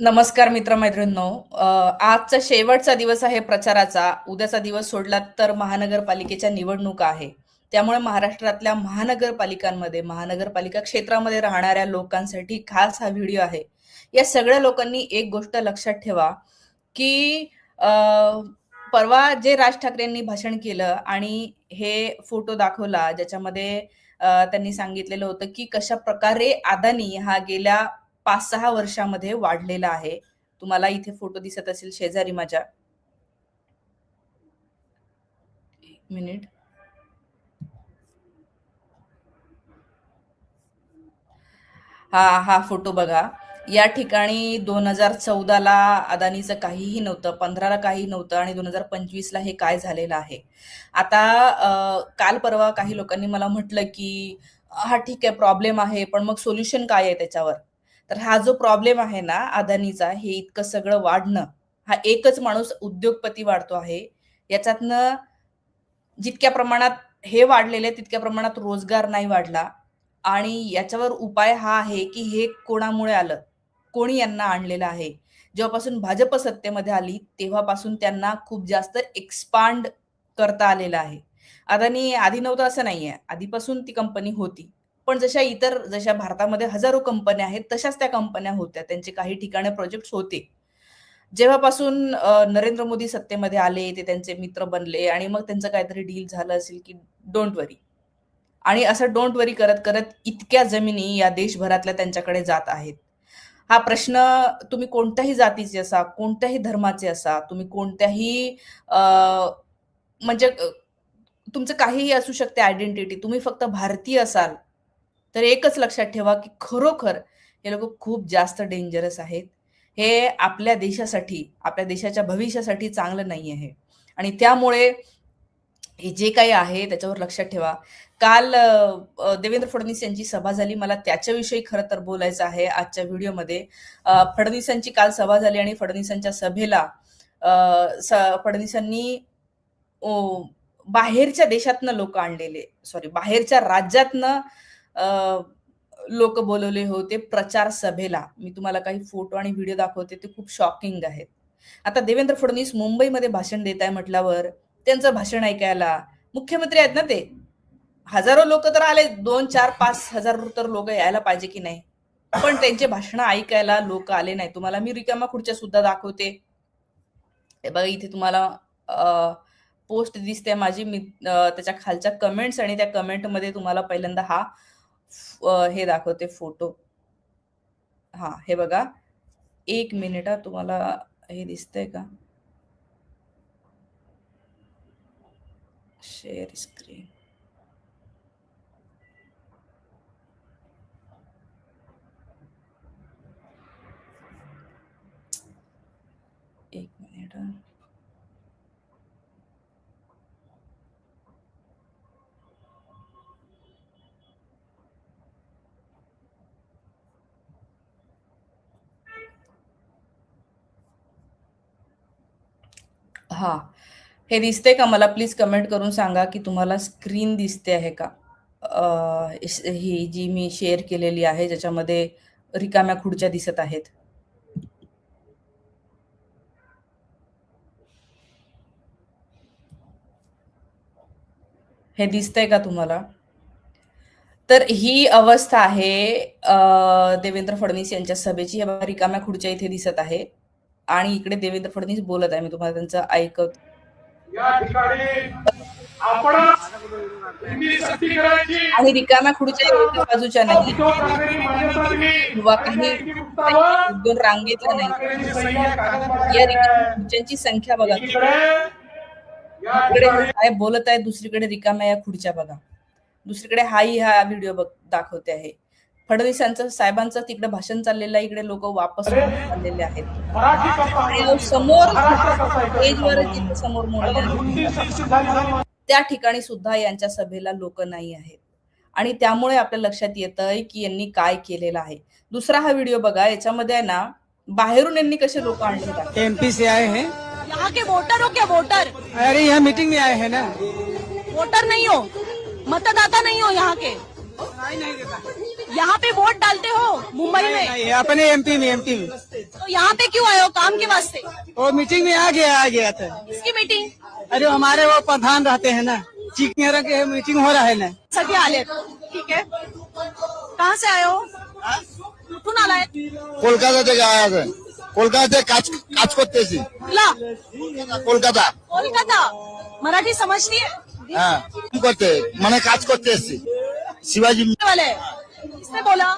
नमस्कार मित्रमैत्रिणींनो. आजचा शेवटचा दिवस आहे प्रचाराचा. उद्याचा दिवस सोडला तर महानगरपालिकेच्या निवडणुका आहे. त्यामुळे महाराष्ट्रातल्या महानगरपालिकांमध्ये महानगरपालिका क्षेत्रामध्ये राहणाऱ्या लोकांसाठी खास हा व्हिडिओ आहे. या सगळ्या लोकांनी एक गोष्ट लक्षात ठेवा की परवा जे राज ठाकरेंनी भाषण केलं आणि हे फोटो दाखवला ज्याच्यामध्ये त्यांनी सांगितलेलं होतं की कशा प्रकारे अदानी हा गेल्या पाच सहा वर्षामध्ये वाढलेला आहे. तुम्हाला इथे फोटो दिसत असेल शेजारी माझ्या. मिनिट. हा हा फोटो बघा. या ठिकाणी दोन हजार चौदाला अदानीचं काहीही नव्हतं पंधराला काही नव्हतं आणि दोन हजार पंचवीसला हे काय झालेलं आहे. आता काल परवा काही लोकांनी मला म्हटलं की हा ठीक आहे प्रॉब्लेम आहे पण मग सोल्युशन काय आहे त्याच्यावर? तर हा जो प्रॉब्लेम आहे ना अदानीचा हे इतकं सगळं वाढणं हा एकच माणूस उद्योगपती वाढतो आहे. याच्यातनं जितक्या प्रमाणात हे वाढलेले तितक्या प्रमाणात रोजगार नाही वाढला. आणि याच्यावर उपाय हा आहे की हे कोणामुळे आलं? कोणी यांना आणलेलं आहे? जेव्हापासून भाजप सत्तेमध्ये आली तेव्हापासून त्यांना खूप जास्त एक्सपांड करता आलेलं आहे. अदानी आधी नव्हतं असं नाहीये. आधीपासून ती कंपनी होती. पण जशा इतर जशा भारतामध्ये हजारो कंपन्या आहेत तशाच त्या कंपन्या होत्या. त्यांचे काही ठिकाणी प्रोजेक्ट होते. जेव्हापासून नरेंद्र मोदी सत्तेमध्ये आले ते त्यांचे मित्र बनले आणि मग त्यांचं काहीतरी डील झालं असेल की डोंट वरी आणि असं डोंट वरी करत करत इतक्या जमिनी या देशभरातल्या त्यांच्याकडे जात आहेत. हा प्रश्न तुम्ही कोणत्याही जातीचे असा कोणत्याही धर्माचे असा तुम्ही कोणत्याही म्हणजे तुमचं काहीही असू शकते आयडेंटिटी तुम्ही फक्त भारतीय असाल तर एकच लक्षात ठेवा की खरोखर हे लोक खूप जास्त डेंजरस आहेत. हे आपल्या देशासाठी आपल्या देशाच्या भविष्यासाठी चांगलं नाही आहे. आणि त्यामुळे हे जे काही आहे त्याच्यावर लक्षात ठेवा. काल देवेंद्र फडणवीस यांची सभा झाली. मला त्याच्याविषयी खरं तर बोलायचं आहे आजच्या व्हिडिओमध्ये. फडणवीसांची काल सभा झाली आणि फडणवीसांच्या सभेला स- फडणवीसांनी बाहेरच्या देशातनं लोक आणलेले सॉरी बाहेरच्या राज्यातनं लोक बोलवले होते प्रचार सभेला. मी तुम्हाला काही फोटो आणि व्हिडिओ दाखवते ते खूप शॉकिंग आहेत. आता देवेंद्र फडणवीस मुंबईमध्ये भाषण देत आहे म्हटल्यावर त्यांचं भाषण ऐकायला मुख्यमंत्री आहेत ना ते? हजारो लोक तर आले दोन चार पाच हजार तर लोक यायला पाहिजे की नाही? पण त्यांचे भाषण ऐकायला लोक आले नाही तुम्हाला मी रिकामा खुर्च्या सुद्धा दाखवते. हे बघा इथे तुम्हाला पोस्ट दिसते माझी. मी त्याच्या खालच्या कमेंट्स आणि त्या कमेंटमध्ये तुम्हाला पहिल्यांदा हा अ, हे दाखवते फ़ोटो. हा हे बघा. एक मिनिट हा तुम्हाला हे दिसतंय का? Share screen. एक मिनिट हा. हा. हे दिसते का? मला प्लीज कमेंट करून सांगा की तुम्हाला स्क्रीन दिसते आहे का? अ, इस- ही जी मी शेअर केलेली आहे ज्याच्यामध्ये रिकाम्या खुर्च्या दिसत आहेत. हे दिसतंय का तुम्हाला? तर ही अवस्था आहे अ, देवेंद्र फडणवीस यांच्या सभेची. रिकाम्या खुर्च्या इथे दिसत आहे. आणि इकडे देवेंद्र फडणवीस बोलत आहे. मी तुम्हाला त्यांचं ऐकत या ठिकाणी आणि रिकाम्या खुर्च्या एका बाजूच्या नाही. किंवा काही दोन रांगेतल्या नाही. या रिकाम्या खुर्च्यांची संख्या बघा. इकडे साहेब बोलत आहे. दुसरीकडे रिकाम्या या खुर्च्या बघा. दुसरीकडे हाही हा व्हिडिओ बघ दाखवते आहे. फडणवीसांचं साहेबांचं तिकडे भाषण चाललेलं आहे. इकडे लोक वापस चाललेले आहेत. समोर आहे? जिथे समोर मोडले त्या ठिकाणी सुद्धा यांच्या सभेला लोक नाही आहेत. आणि त्यामुळे आपल्या लक्षात येतंय की यांनी काय केलेलं आहे. दुसरा हा व्हिडिओ बघा याच्यामध्ये आहे ना बाहेरून यांनी कसे लोक आणले आहेत. एमपी से आए हैं. यहाँ के वोटर हो क्या वोटर अरे यहाँ मीटिंग में आए हैं ना. वोटर नहीं हो. मतदाता नहीं हो यहाँ के. यहाँ पे वोट डालते हो मुंबई में नहीं, अपने एमपी में एमपी में तो तो यहाँ पे क्यों आए हो काम के वास्ते वो मीटिंग में आ गया आ गया था किसकी मीटिंग अरे हमारे वो प्रधान रहते हैं ना चीफ मेयर के मीटिंग हो रहा है ना सगळे आले ठीक आहे कहाँ से आए हो कुठून आलाय কলকাতা থেকে আয়া আছে কলকাতাতে কাজ কাজ করতেছি कुठला কলকাতা कोलकाता मराठी समजती है হ্যাঁ কি করতে মানে কাজ করতে এসছি শিবাজি वाले किसने बोला।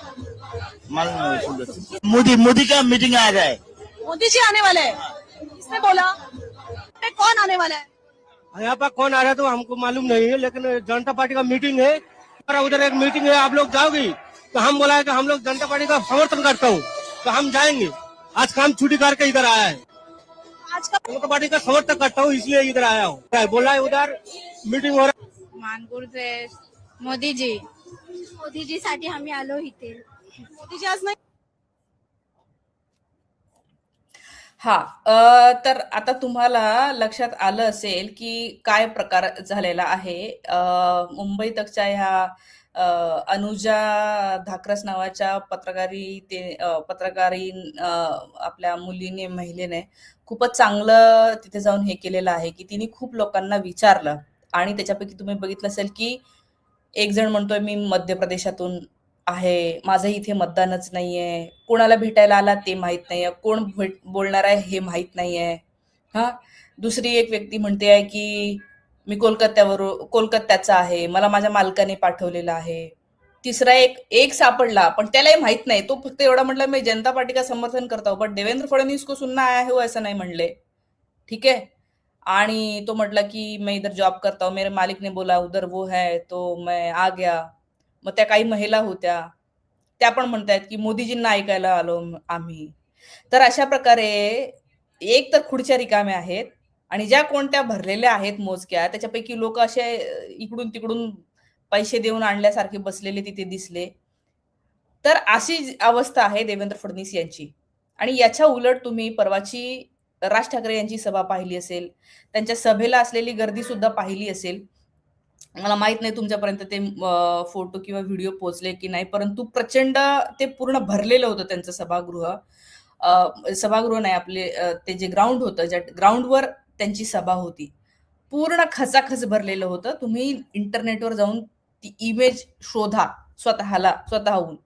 मोदी मोदी का मीटिंग आ रहा है। मोदी जी आने वाले हैं। किसने बोला? पे कौन आने वाला है? यहाँ पर कौन आ रहा है तो हमको मालूम नहीं है लेकिन जनता पार्टी का मीटिंग है। और उधर एक मीटिंग है आप लोग जाओगी तो हम बोला है कि हम लोग जनता पार्टी का समर्थन करता हूँ तो हम जाएँगे। आज काम छुट्टी करके इधर आया है। आज का जनता पार्टी का समर्थन करता हूँ इसलिए इधर आया हूँ। बोला है उधर मीटिंग हो रहा है। मानपूरचे मोदीजी मोदीजी साठी आम्ही आलो इथे. मोदी जी आज नाही? हा अ, तर आता तुम्हाला लक्षात आलं असेल की काय प्रकार झालेला आहे. अ, मुंबई तकच्या ह्या अनुजा धाकरस नावाच्या पत्रकारी ते पत्रकारी आपल्या मुलीने महिलेने खूपच चांगलं तिथे जाऊन हे केलेलं आहे की तिने खूप लोकांना विचारलं. आणि त्याच्यापैकी तुम्ही बघितलं असेल की एक जण म्हणतोय मी मध्य प्रदेशातून आहे माझं इथे मतदानच नाहीये. कोणाला भेटायला आला ते माहीत नाहीये. कोण भेट बोलणार आहे हे माहीत नाहीये. हा? दुसरी एक व्यक्ती म्हणते आहे की मी कोलकात्यावर कोलकात्याचा आहे. मला माझ्या मालकाने पाठवलेलं आहे. तिसरा एक एक सापडला पण त्यालाही माहीत नाही. तो फक्त एवढा म्हटलं मी जनता पार्टी का समर्थन करता पण बट देवेंद्र फडणवीस को सुनना आया है वो ऐसा नाही म्हणले. ठीक आहे? आणि तो म्हटला की मैं इधर जॉब करता हूँ मेरे मालिक ने बोला उधर वो है तो मैं आ गया. मग त्या काही महिला होत्या. त्या पण म्हणतायत की मोदीजींना ऐकायला आलो आम्ही. तर अशा प्रकारे एक तर खुर्च्या रिकाम्या आहेत आणि ज्या कोणत्या भरलेल्या आहेत मोजक्या त्याच्यापैकी लोक असे इकडून तिकडून पैसे देऊन आणल्यासारखे बसलेले तिथे दिसले. तर अशी अवस्था आहे देवेंद्र फडणवीस यांची. आणि याच्या उलट तुम्ही परवाची राज ठाकरे यांची सभा पाहिली असेल त्यांच्या सभेला असलेली गर्दी सुद्धा पाहिली असेल. मला माहीत नाही तुमच्यापर्यंत ते फोटो किंवा व्हिडिओ पोहोचले की नाही परंतु प्रचंड ते पूर्ण भरलेलं होतं त्यांचं सभागृह. सभागृह नाही आपले ते जे ग्राउंड होतं ज्या ग्राउंडवर त्यांची सभा होती. पूर्ण खचाखच भरलेलं होतं. तुम्ही इंटरनेटवर जाऊन ती इमेज शोधा स्वतःला स्वतःहून.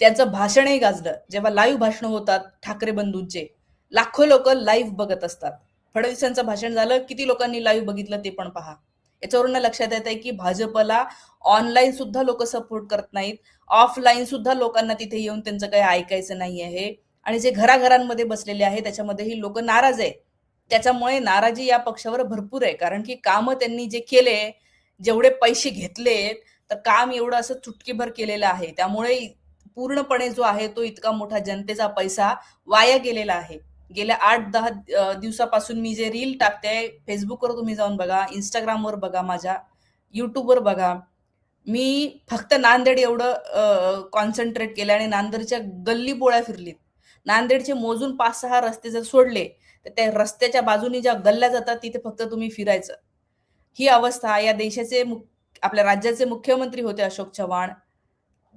त्याचं भाषणही गाजलं. जेव्हा लाईव्ह भाषण होतात ठाकरे बंधूंचे लाखो लोक लाईव्ह बघत असतात. फडणवीसांचं भाषण झालं किती लोकांनी लाईव्ह बघितलं ते पण पहा. याच्यावरून लक्षात येत आहे की भाजपला ऑनलाईन सुद्धा लोक सपोर्ट करत नाहीत. ऑफलाईन सुद्धा लोकांना तिथे येऊन त्यांचं काही ऐकायचं नाही आहे आणि जे घराघरांमध्ये बसलेले आहे त्याच्यामध्येही लोक नाराज आहे त्याच्यामुळे नाराजी या पक्षावर भरपूर आहे. कारण की कामं त्यांनी जे केले जेवढे पैसे घेतलेत तर काम एवढं असं चुटकीभर केलेलं आहे. त्यामुळे पूर्णपणे जो आहे तो इतका मोठा जनतेचा पैसा वाया गेलेला आहे. गेल्या आठ दहा दिवसापासून मी जे रील टाकते फेसबुकवर तुम्ही जाऊन बघा इंस्टाग्रामवर बघा माझ्या युट्यूबवर बघा. मी फक्त नांदेड एवढं कॉन्सन्ट्रेट केलं आणि नांदेडच्या गल्ली बोळ्या फिरलीत. नांदेडचे मोजून पाच सहा रस्ते जर सोडले तर त्या रस्त्याच्या बाजूनी ज्या गल्ल्या जातात तिथे फक्त तुम्ही फिरायचं. ही अवस्था या देशाचे आपल्या राज्याचे मुख्यमंत्री होते अशोक चव्हाण.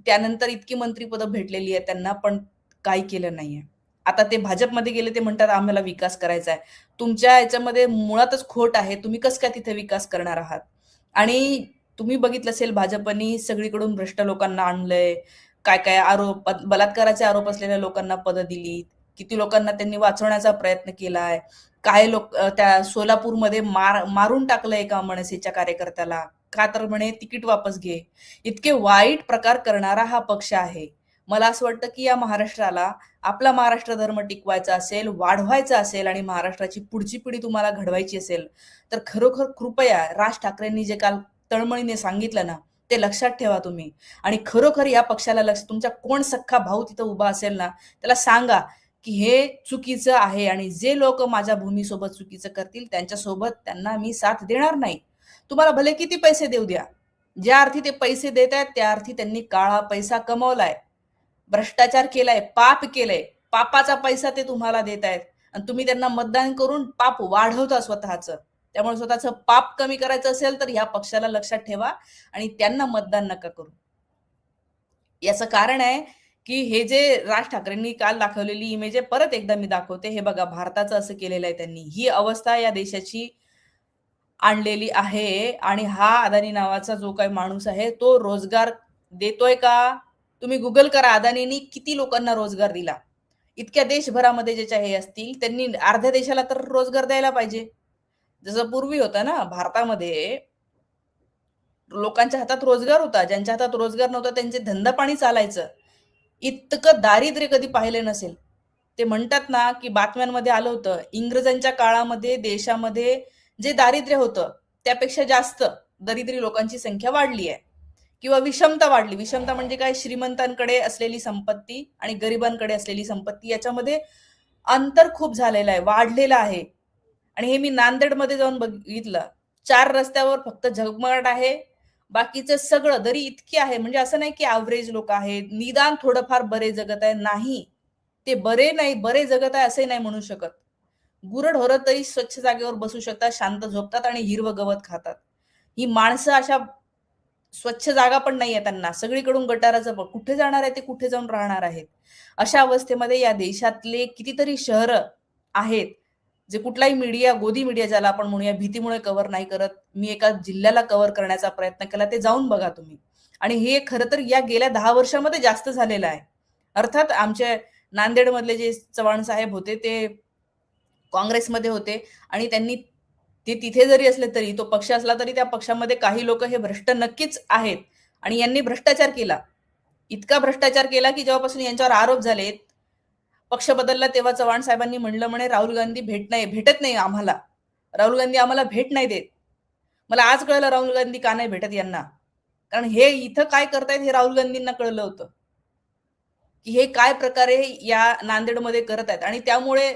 त्यानंतर इतकी मंत्रीपदं भेटलेली आहे त्यांना पण काही केलं नाहीये. आता ते भाजपमध्ये गेले ते म्हणतात आम्हाला विकास करायचा आहे. तुमच्या याच्यामध्ये मुळातच खोट आहे तुम्ही कसं काय तिथे विकास करणार आहात? आणि तुम्ही बघितलं असेल भाजपनी सगळीकडून भ्रष्ट लोकांना आणलंय. काय काय आरोप बलात्काराचे आरोप असलेल्या लोकांना पदं दिली किती लोकांना त्यांनी वाचवण्याचा प्रयत्न केलाय. काय लोक त्या सोलापूरमध्ये मार मारून टाकलंय एका मनसेच्या कार्यकर्त्याला? का तर म्हणे तिकीट वापस घे. इतके वाईट प्रकार करणारा हा पक्ष आहे. मला असं वाटतं की या महाराष्ट्राला आपला महाराष्ट्र धर्म टिकवायचा असेल वाढवायचा असेल आणि महाराष्ट्राची पुढची पिढी तुम्हाला घडवायची असेल तर खरोखर कृपया राज ठाकरेंनी जे काल तळमळीने सांगितलं ना ते लक्षात ठेवा तुम्ही. आणि खरोखर या पक्षाला लक्ष तुमचा कोण सख्खा भाऊ तिथं उभा असेल ना त्याला सांगा की हे चुकीचं आहे आणि जे लोक माझ्या भूमीसोबत चुकीचं करतील त्यांच्यासोबत त्यांना मी साथ देणार नाही. तुम्हाला भले किती पैसे देऊ द्या ज्या अर्थी ते पैसे देत आहेत त्या अर्थी त्यांनी काळा पैसा कमवलाय. भ्रष्टाचार केलाय पाप केलंय पापाचा पैसा ते तुम्हाला देत आहेत. आणि तुम्ही त्यांना मतदान करून पाप वाढवता स्वतःचं. त्यामुळे स्वतःचं पाप कमी करायचं असेल तर ह्या पक्षाला लक्षात ठेवा आणि त्यांना मतदान नका करू. याचं कारण आहे की हे जे राज ठाकरेंनी काल दाखवलेली इमेज आहे परत एकदा मी दाखवते. हे बघा भारताचं असं केलेलं आहे त्यांनी. ही अवस्था या देशाची आणलेली आहे आणि हा अदानी नावाचा जो काही माणूस आहे तो रोजगार देतोय का? तुम्ही गुगल करा अदानींनी किती लोकांना रोजगार दिला? इतक्या देशभरामध्ये ज्याच्या हे असतील त्यांनी अर्ध्या देशाला तर रोजगार द्यायला पाहिजे. जसं पूर्वी होतं ना भारतामध्ये लोकांच्या हातात रोजगार होता ज्यांच्या हातात रोजगार नव्हता त्यांचे धंदा पाणी चालायचं. इतकं दारिद्र्य कधी पाहिले नसेल. ते म्हणतात ना की बातम्यांमध्ये आलं होतं इंग्रजांच्या काळामध्ये देशामध्ये जे दारिद्र्य होतं त्यापेक्षा जास्त दरिद्री लोकांची संख्या वाढली आहे. किंवा विषमता वाढली. विषमता म्हणजे काय? श्रीमंतांकडे असलेली संपत्ती आणि गरिबांकडे असलेली संपत्ती याच्यामध्ये अंतर खूप झालेलं आहे वाढलेलं आहे. आणि हे मी नांदेडमध्ये जाऊन बघितलं. चार रस्त्यावर फक्त झगमगाट आहे. बाकीचं सगळं दरी इतकी आहे. म्हणजे असं नाही की ॲव्हरेज लोक आहेत. निदान थोडंफार बरे जगत आहे. नाही. ते बरे नाही बरे जगत आहे असे नाही म्हणू शकत. गुरढोरं तरी स्वच्छ जागेवर बसू शकतात शांत झोपतात आणि हिरवं गवत खातात. ही माणसं अशा स्वच्छ जागा पण नाही आहे त्यांना. सगळीकडून गटाराचं प- कुठे जाणार आहे ते कुठे जाऊन राहणार आहेत? अशा अवस्थेमध्ये या देशातले कितीतरी शहरं आहेत जे कुठलाही मीडिया गोदी मीडिया ज्याला आपण म्हणूया भीतीमुळे कव्हर नाही करत. मी एका जिल्ह्याला कव्हर करण्याचा प्रयत्न केला ते जाऊन बघा तुम्ही. आणि हे खरं तर या गेल्या दहा वर्षामध्ये जास्त झालेलं आहे. अर्थात आमच्या नांदेडमधले जे चव्हाण साहेब होते ते काँग्रेसमध्ये होते आणि त्यांनी ते तिथे जरी असले तरी तो पक्ष असला तरी त्या पक्षामध्ये काही लोक हे भ्रष्ट नक्कीच आहेत. आणि यांनी भ्रष्टाचार केला. इतका भ्रष्टाचार केला की जेव्हापासून यांच्यावर आरोप झालेत पक्ष बदलला तेव्हा चव्हाण साहेबांनी म्हणलं म्हणे राहुल गांधी भेट नाही भेटत नाही आम्हाला. राहुल गांधी आम्हाला भेट नाही देत. मला आज कळलं राहुल गांधी का नाही भेटत यांना. कारण हे इथं काय करतायत हे राहुल गांधींना कळलं होतं. की हे काय प्रकारे या नांदेडमध्ये करत आहेत. आणि त्यामुळे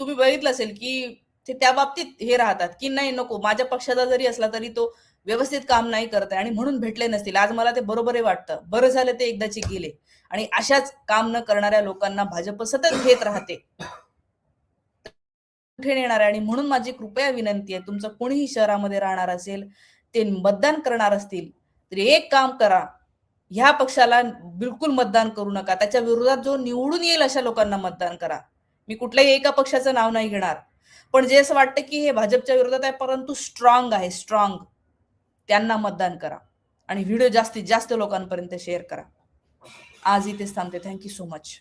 तुम्ही बघितलं असेल की ते त्या बाबतीत हे राहतात की नाही नको. माझ्या पक्षाचा जरी असला तरी तो व्यवस्थित काम नाही करत आहे आणि म्हणून भेटले नसतील. आज मला ते बरोबरही वाटतं. बरं झालं ते एकदाचे गेले. आणि अशाच काम न करणाऱ्या लोकांना भाजप सतत घेत राहते. कुठे येणार आहे? आणि म्हणून माझी कृपया विनंती आहे तुमचं कोणीही शहरामध्ये राहणार असेल ते मतदान करणार असतील तर एक काम करा. ह्या पक्षाला बिलकुल मतदान करू नका. त्याच्या विरोधात जो निवडून येईल अशा लोकांना मतदान करा. मी कुठल्याही एका पक्षाचं नाव नाही घेणार. पण जे असं वाटतं की हे भाजपच्या विरोधात आहे परंतु स्ट्रॉंग आहे स्ट्रॉंग त्यांना मतदान करा आणि व्हिडिओ जास्तीत जास्त लोकांपर्यंत शेअर करा. आज इथेच थांबते. Thank you so much